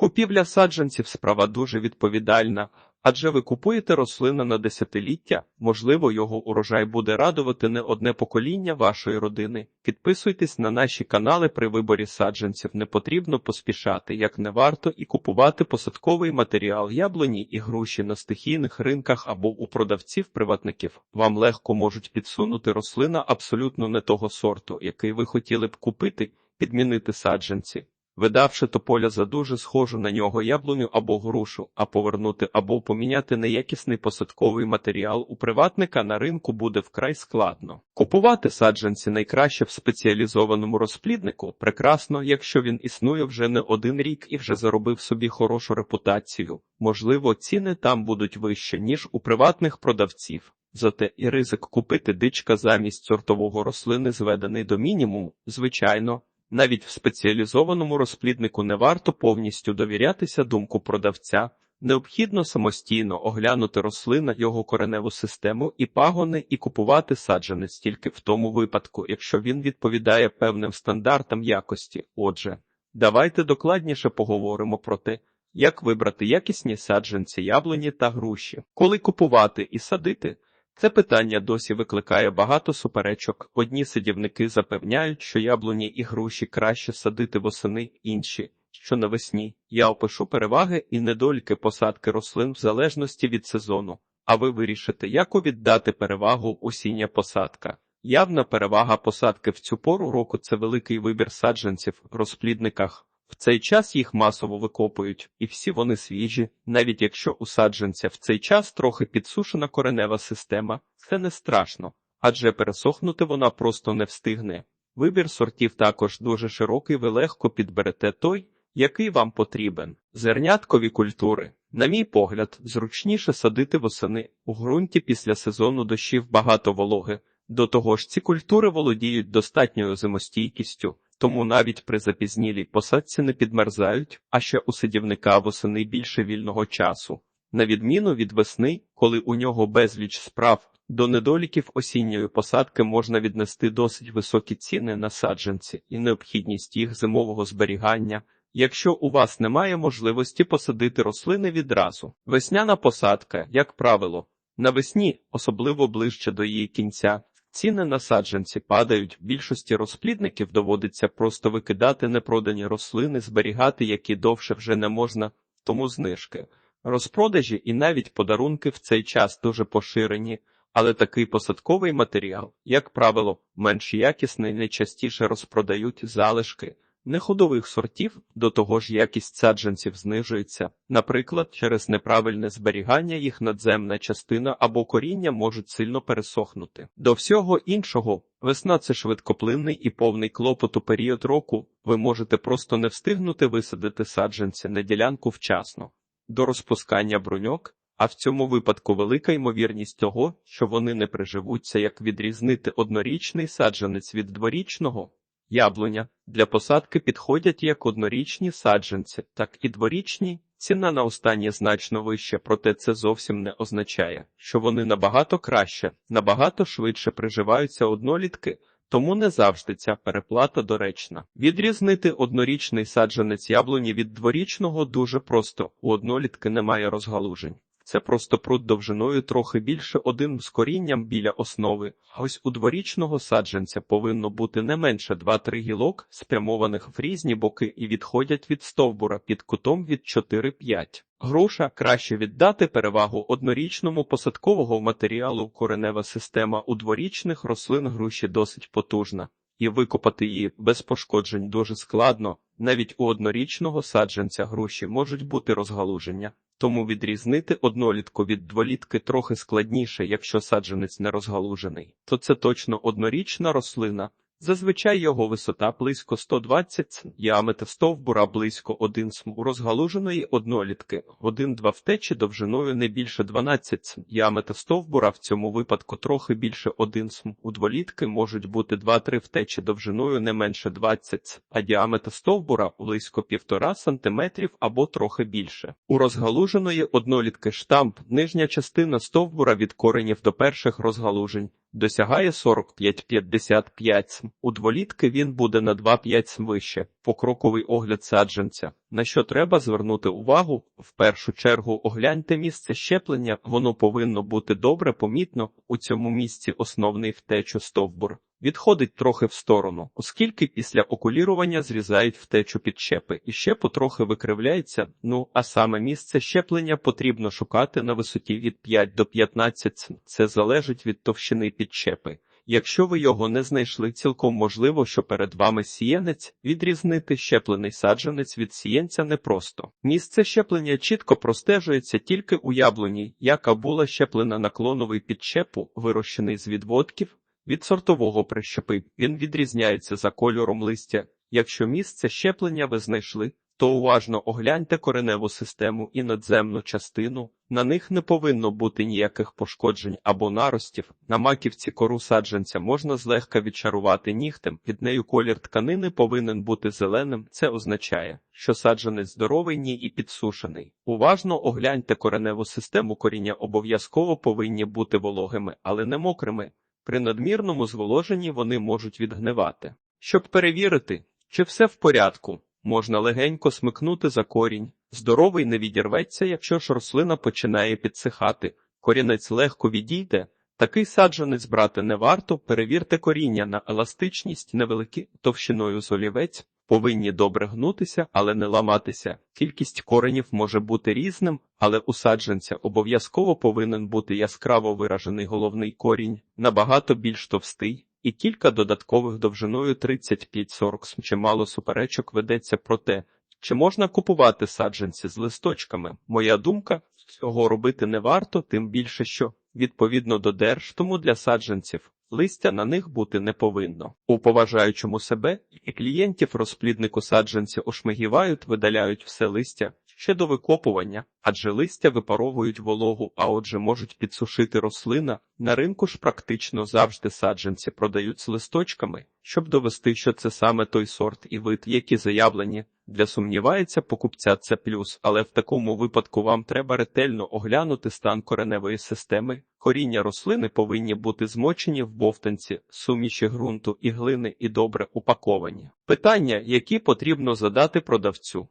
Купівля саджанців справа дуже відповідальна, адже ви купуєте рослину на десятиліття, можливо, його урожай буде радувати не одне покоління вашої родини. Підписуйтесь на наші канали при виборі саджанців. Не потрібно поспішати, як не варто, і купувати посадковий матеріал яблуні і груші на стихійних ринках або у продавців-приватників. Вам легко можуть підсунути рослина абсолютно не того сорту, який ви хотіли б купити, підмінити саджанці. Видавши тополя за дуже схожу на нього яблуню або грушу, а повернути або поміняти неякісний посадковий матеріал у приватника на ринку буде вкрай складно. Купувати саджанці найкраще в спеціалізованому розпліднику прекрасно, якщо він існує вже не один рік і вже заробив собі хорошу репутацію. Можливо, ціни там будуть вищі, ніж у приватних продавців. Зате і ризик купити дичка замість сортового рослини зведений до мінімуму, звичайно. Навіть в спеціалізованому розпліднику не варто повністю довірятися думку продавця. Необхідно самостійно оглянути рослина, його кореневу систему і пагони, і купувати саджанець тільки в тому випадку, якщо він відповідає певним стандартам якості. Отже, давайте докладніше поговоримо про те, як вибрати якісні саджанці яблуні та груші, коли купувати і садити. Це питання досі викликає багато суперечок. Одні садівники запевняють, що яблуні і груші краще садити восени, інші, що навесні. Я опишу переваги і недоліки посадки рослин в залежності від сезону. А ви вирішите, яку віддати перевагу осіння посадка. Явна перевага посадки в цю пору року це великий вибір саджанців в розплідниках. В цей час їх масово викопують, і всі вони свіжі, навіть якщо у саджанця в цей час трохи підсушена коренева система, це не страшно, адже пересохнути вона просто не встигне. Вибір сортів також дуже широкий, ви легко підберете той, який вам потрібен. Зерняткові культури. На мій погляд, зручніше садити восени у ґрунті після сезону дощів багато вологи. До того ж, ці культури володіють достатньою зимостійкістю тому навіть при запізнілій посадці не підмерзають, а ще у садівника восени більше вільного часу. На відміну від весни, коли у нього безліч справ, до недоліків осінньої посадки можна віднести досить високі ціни на саджанці і необхідність їх зимового зберігання. Якщо у вас немає можливості посадити рослини відразу, весняна посадка, як правило, навесні, особливо ближче до її кінця, Ціни на саджанці падають, більшості розплідників доводиться просто викидати непродані рослини, зберігати, які довше вже не можна, тому знижки. Розпродажі і навіть подарунки в цей час дуже поширені, але такий посадковий матеріал, як правило, менш якісний, найчастіше розпродають залишки неходових сортів, до того ж якість саджанців знижується, наприклад, через неправильне зберігання їх надземна частина або коріння можуть сильно пересохнути. До всього іншого, весна це швидкоплинний і повний клопоту період року, ви можете просто не встигнути висадити саджанці на ділянку вчасно. До розпускання бруньок. А в цьому випадку велика ймовірність того, що вони не приживуться, як відрізнити однорічний саджанець від дворічного. Яблуня для посадки підходять як однорічні саджанці, так і дворічні. Ціна на останні значно вища, проте це зовсім не означає, що вони набагато краще, набагато швидше приживаються однолітки, тому не завжди ця переплата доречна. Відрізнити однорічний саджанець яблуні від дворічного дуже просто у однолітки немає розгалужень. Це просто прут довжиною трохи більше один з корінням біля основи. А ось у дворічного саджанця повинно бути не менше 2-3 гілок, спрямованих в різні боки і відходять від стовбура під кутом від 4-5. Груша краще віддати перевагу однорічному посадкового матеріалу. Коренева система у дворічних рослин груші досить потужна, і викопати її без пошкоджень дуже складно. Навіть у однорічного саджанця груші можуть бути розгалуження. Тому відрізнити однолітку від дволітки трохи складніше, якщо саджанець не розгалужений, то це точно однорічна рослина, Зазвичай його висота близько 120 см, діаметр стовбура близько 1 см, у розгалуженої однолітки 1-2 втечі довжиною не більше 12 см, діаметр стовбура в цьому випадку трохи більше 1 см, у дволітки можуть бути 2-3 втечі довжиною не менше 20 см, а діаметр стовбура близько 1,5 см або трохи більше. У розгалуженої однолітки штамп нижня частина стовбура від коренів до перших розгалужень досягає 45-55 см. У дволітки він буде на 2-5 см вище. Покроковий огляд саджанця. На що треба звернути увагу? В першу чергу огляньте місце щеплення, воно повинно бути добре помітно. У цьому місці основний втечу стовбур. Відходить трохи в сторону, оскільки після окулірування зрізають втечу підщепи і ще потрохи викривляється. Ну а саме місце щеплення потрібно шукати на висоті від 5 до 15 см. Це залежить від товщини підщепи. Якщо ви його не знайшли, цілком можливо, що перед вами сіянець, відрізнити щеплений саджанець від сіянця непросто. Місце щеплення чітко простежується тільки у яблуні, яка була щеплена на клоновий підщепу, вирощений з відводків. Від сортового прищепи він відрізняється за кольором листя. Якщо місце щеплення ви знайшли, то уважно огляньте кореневу систему і надземну частину. На них не повинно бути ніяких пошкоджень або наростів. На маківці кору саджанця можна злегка відчарувати нігтем. Під нею колір тканини повинен бути зеленим. Це означає, що саджанець здоровий ні і підсушений. Уважно огляньте кореневу систему. Коріння обов'язково повинні бути вологими, але не мокрими. При надмірному зволоженні вони можуть відгнивати. Щоб перевірити, чи все в порядку, можна легенько смикнути за корінь. Здоровий не відірветься, якщо ж рослина починає підсихати. Корінець легко відійде. Такий саджанець брати не варто. Перевірте коріння на еластичність, невеликі товщиною з олівець. Повинні добре гнутися, але не ламатися. Кількість коренів може бути різним, але у саджанця обов'язково повинен бути яскраво виражений головний корінь, набагато більш товстий, і кілька додаткових довжиною 35-40 см. Чимало суперечок ведеться про те, чи можна купувати саджанці з листочками. Моя думка, цього робити не варто, тим більше що, відповідно до держ, тому для саджанців Листя на них бути не повинно. У поважаючому себе і клієнтів розпліднику саджанці ошмигівають, видаляють все листя ще до викопування, адже листя випаровують вологу, а отже можуть підсушити рослина. На ринку ж практично завжди саджанці продають з листочками, щоб довести, що це саме той сорт і вид, які заявлені. Для сумнівається покупця це плюс, але в такому випадку вам треба ретельно оглянути стан кореневої системи. Коріння рослини повинні бути змочені в бовтанці, суміші ґрунту і глини і добре упаковані. Питання, які потрібно задати продавцю.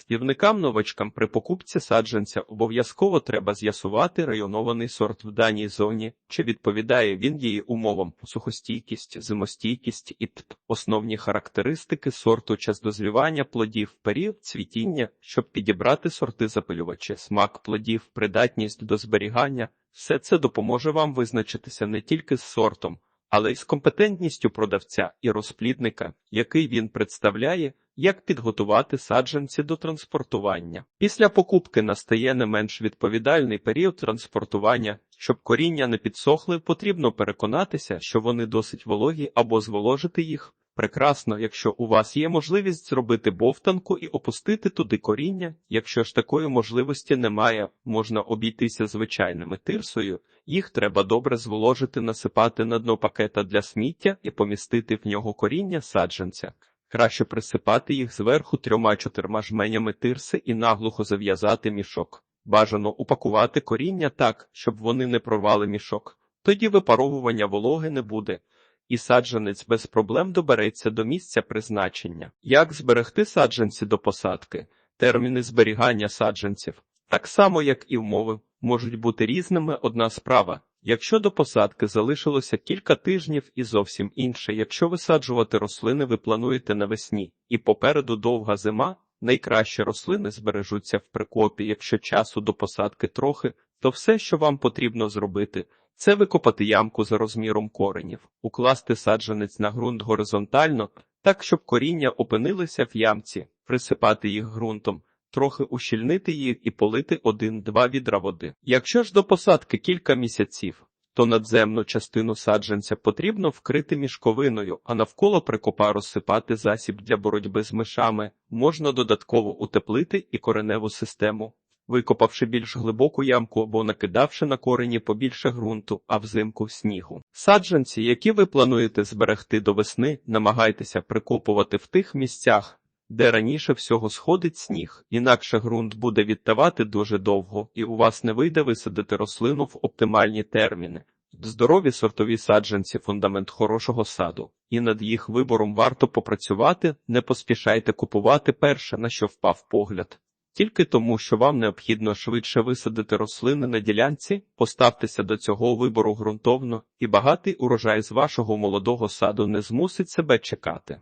Співникам новачкам при покупці саджанця обов'язково треба з'ясувати районований сорт в даній зоні, чи відповідає він її умовам сухостійкість, зимостійкість і т. основні характеристики сорту, час дозрівання плодів, період цвітіння, щоб підібрати сорти запилювачі, смак плодів, придатність до зберігання. Все це допоможе вам визначитися не тільки з сортом, але й з компетентністю продавця і розплідника, який він представляє, як підготувати саджанці до транспортування. Після покупки настає не менш відповідальний період транспортування. Щоб коріння не підсохли, потрібно переконатися, що вони досить вологі або зволожити їх. Прекрасно, якщо у вас є можливість зробити бовтанку і опустити туди коріння. Якщо ж такої можливості немає, можна обійтися звичайними тирсою. Їх треба добре зволожити, насипати на дно пакета для сміття і помістити в нього коріння саджанця. Краще присипати їх зверху трьома-чотирма жменями тирси і наглухо зав'язати мішок. Бажано упакувати коріння так, щоб вони не прорвали мішок. Тоді випаровування вологи не буде, і саджанець без проблем добереться до місця призначення. Як зберегти саджанці до посадки? Терміни зберігання саджанців, так само як і вмови, можуть бути різними одна справа. Якщо до посадки залишилося кілька тижнів і зовсім інше, якщо висаджувати рослини ви плануєте навесні, і попереду довга зима, найкраще рослини збережуться в прикопі, якщо часу до посадки трохи, то все, що вам потрібно зробити, це викопати ямку за розміром коренів, укласти саджанець на ґрунт горизонтально, так щоб коріння опинилися в ямці, присипати їх ґрунтом, трохи ущільнити їх і полити один-два відра води. Якщо ж до посадки кілька місяців, то надземну частину саджанця потрібно вкрити мішковиною, а навколо прикопа розсипати засіб для боротьби з мишами, можна додатково утеплити і кореневу систему. Викопавши більш глибоку ямку або накидавши на корені побільше ґрунту, а взимку снігу. Саджанці, які ви плануєте зберегти до весни, намагайтеся прикопувати в тих місцях, де раніше всього сходить сніг, інакше ґрунт буде відтавати дуже довго, і у вас не вийде висадити рослину в оптимальні терміни. Здорові сортові саджанці фундамент хорошого саду, і над їх вибором варто попрацювати, не поспішайте купувати перше, на що впав погляд. Тільки тому, що вам необхідно швидше висадити рослини на ділянці, поставтеся до цього вибору ґрунтовно, і багатий урожай з вашого молодого саду не змусить себе чекати.